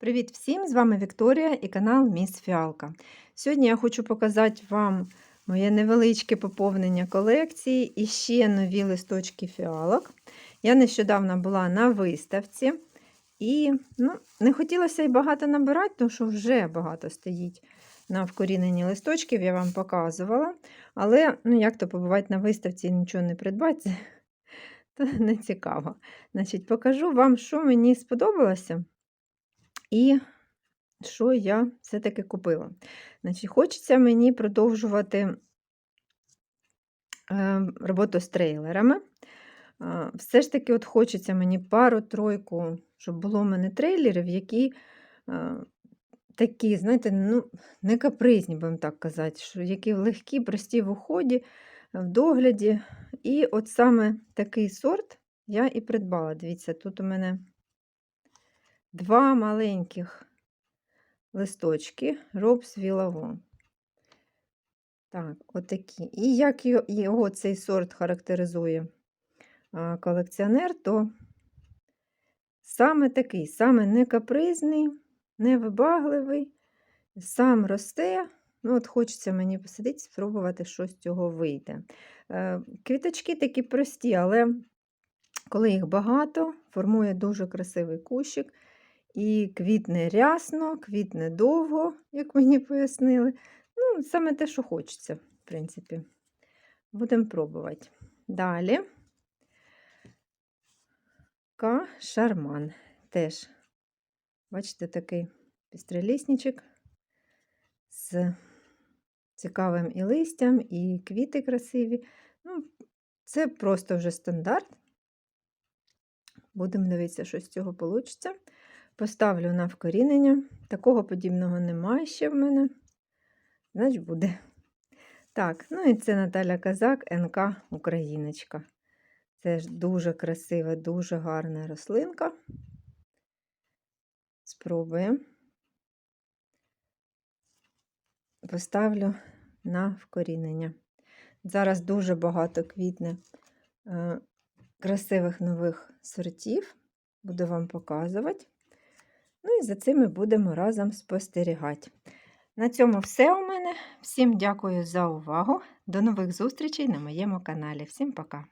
Привіт всім! З вами Вікторія і канал Міс Фіалка. Сьогодні я хочу показати вам моє невеличке поповнення колекції і ще нові листочки фіалок. Я нещодавно була на виставці і ну, не хотілося й багато набирати, тому що вже багато стоїть на вкоріненні листочків, я вам показувала. Але ну, як то побувати на виставці і нічого не придбати, то не цікаво. Значить, Покажу вам, що мені сподобалося. І що я все-таки купила? Значить, Хочеться мені продовжувати е, роботу з трейлерами. Все ж таки, от хочеться мені пару-тройку, щоб було в мене трейлерів, які такі, знаєте, ну, не капризні, будемо так казати, що які легкі, прості в уході, в догляді. І от саме такий сорт я і придбала. Дивіться, тут у мене два маленьких листочки Робс Вілавон. Так, отакі. І як його цей сорт характеризує колекціонер, то саме такий, саме не капризний, не вибагливий, сам росте. Ну, от Хочеться мені посидіти, спробувати, що з цього вийде. Е, квіточки такі прості, але коли їх багато, формує дуже красивий кущик. І квітне рясно, квітне довго, як мені пояснили. Ну, саме те, що хочеться, в принципі. Будемо пробувати. Далі Ка шарман. Теж, бачите, такий пістрелісничок з цікавим і листям, і квіти красиві. Ну, Це просто вже стандарт. Будемо дивитися, що з цього вийде. Поставлю на вкорінення. Такого подібного немає ще в мене. Значить, буде. Так, ну і це Наталя Казак, НК Україночка. Це ж дуже красива, дуже гарна рослинка. Спробуємо. Поставлю на вкорінення. Зараз дуже багато квітне е, красивих нових сортів. Буду вам показувати. Ну і за цим ми будемо разом спостерігати. На цьому все у мене. Всім дякую за увагу. До нових зустрічей на моєму каналі. Всім пока!